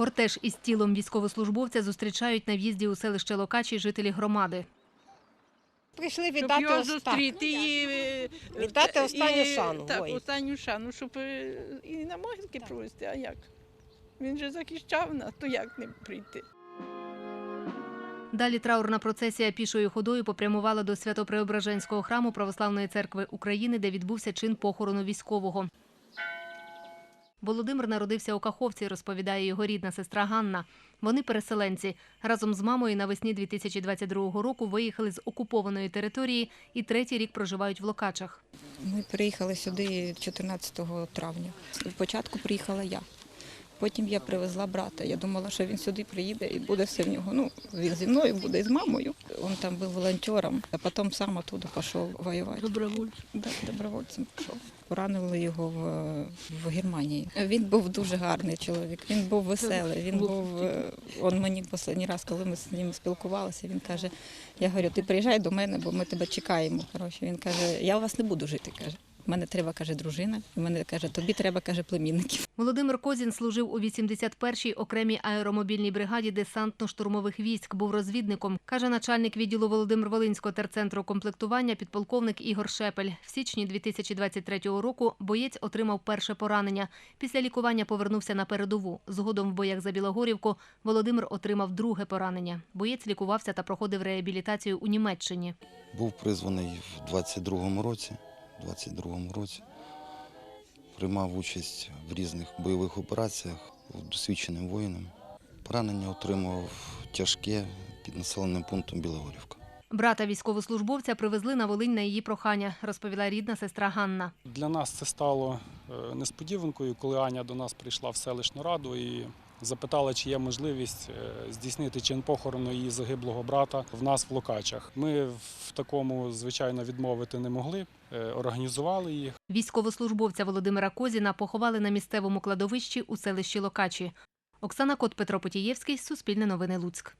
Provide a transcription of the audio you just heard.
Кортеж із тілом військовослужбовця зустрічають на в'їзді у селище Локачі жителі громади. Прийшли щоб віддати його зустріти і Віддати останню і- шану Так, останню шану, щоб е, і на могилки провести, а як? Він же захищав нас, то як не прийти? Далі траурна процесія пішою ходою попрямувала до Свято-Преображенського храму Православної церкви України, де відбувся чин похорону військового. Володимир народився у Каховці, розповідає його рідна сестра Ганна. Вони переселенці. Разом з мамою навесні 2022 року виїхали з окупованої території і третій рік проживають в Локачах. Ми приїхали сюди 14 травня. Спочатку приїхала я. Потім я привезла брата. Я думала, що він сюди приїде і буде все в нього. Ну, він зі мною буде і з мамою. Він там був волонтером, а потім сам оттуда пішов воювати. Добровольці. Да, добровольцем пішов. Поранили його в, в Германії. Він був дуже гарний чоловік. Він був веселий. Він був е, он мені останній раз, коли ми з ним спілкувалися. Він каже: Я говорю, ти приїжджай до мене, бо ми тебе чекаємо. Коротше, він каже: Я у вас не буду жити. каже. У мене треба, каже, дружина. І мене каже, тобі треба, каже, племінників. Володимир Козін служив у 81-й окремій аеромобільній бригаді десантно-штурмових військ. Був розвідником, каже начальник відділу Володимир Волинського терцентру комплектування підполковник Ігор Шепель. В січні 2023 року боєць отримав перше поранення. Після лікування повернувся на передову. Згодом в боях за Білогорівку Володимир отримав друге поранення. Боєць лікувався та проходив реабілітацію у Німеччині. Був призваний в 22-му році. 22-му році приймав участь в різних бойових операціях, був досвідченим воїном. Поранення отримав тяжке під населеним пунктом Білогорівка. Брата військовослужбовця привезли на Волинь на її прохання, розповіла рідна сестра Ганна. Для нас це стало е, несподіванкою, коли Аня до нас прийшла в селищну раду і запитала, чи є можливість е, здійснити чин похорону її загиблого брата в нас в Локачах. Ми в такому, звичайно, відмовити не могли, е, організували їх. Військовослужбовця Володимира Козіна поховали на місцевому кладовищі у селищі Локачі. Оксана Кот, Петро Потієвський, Суспільне новини Луцьк.